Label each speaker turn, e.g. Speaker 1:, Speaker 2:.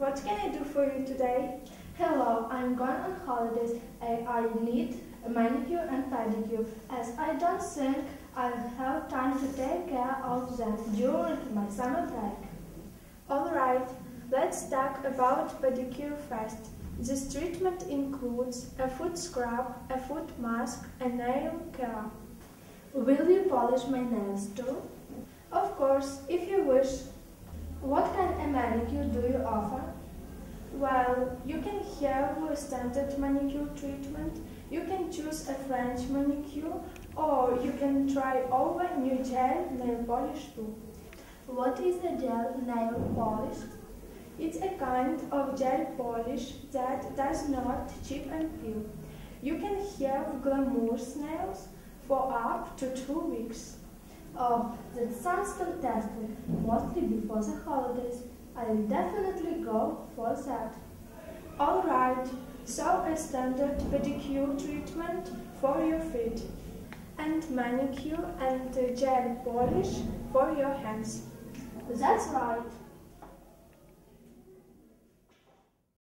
Speaker 1: what can I do for you today?
Speaker 2: Hello, I'm going on holidays. I, I need a manicure and pedicure as I don't think I'll have time to take care of them during my summer break.
Speaker 1: Alright, let's talk about pedicure first. This treatment includes a foot scrub, a foot mask, and nail care.
Speaker 2: Will you polish my nails too?
Speaker 1: Of course, if you wish.
Speaker 2: What can you offer?
Speaker 1: Well, you can have standard manicure treatment, you can choose a French manicure, or you can try over new gel nail polish too.
Speaker 2: What is a gel nail polish?
Speaker 1: It's a kind of gel polish that does not chip and peel. You can have glamorous nails for up to two weeks.
Speaker 2: Oh, that sounds fantastic. Mostly before the holidays. I will definitely go for that.
Speaker 1: Alright, so a standard pedicure treatment for your feet and manicure and gel polish for your hands.
Speaker 2: That's right.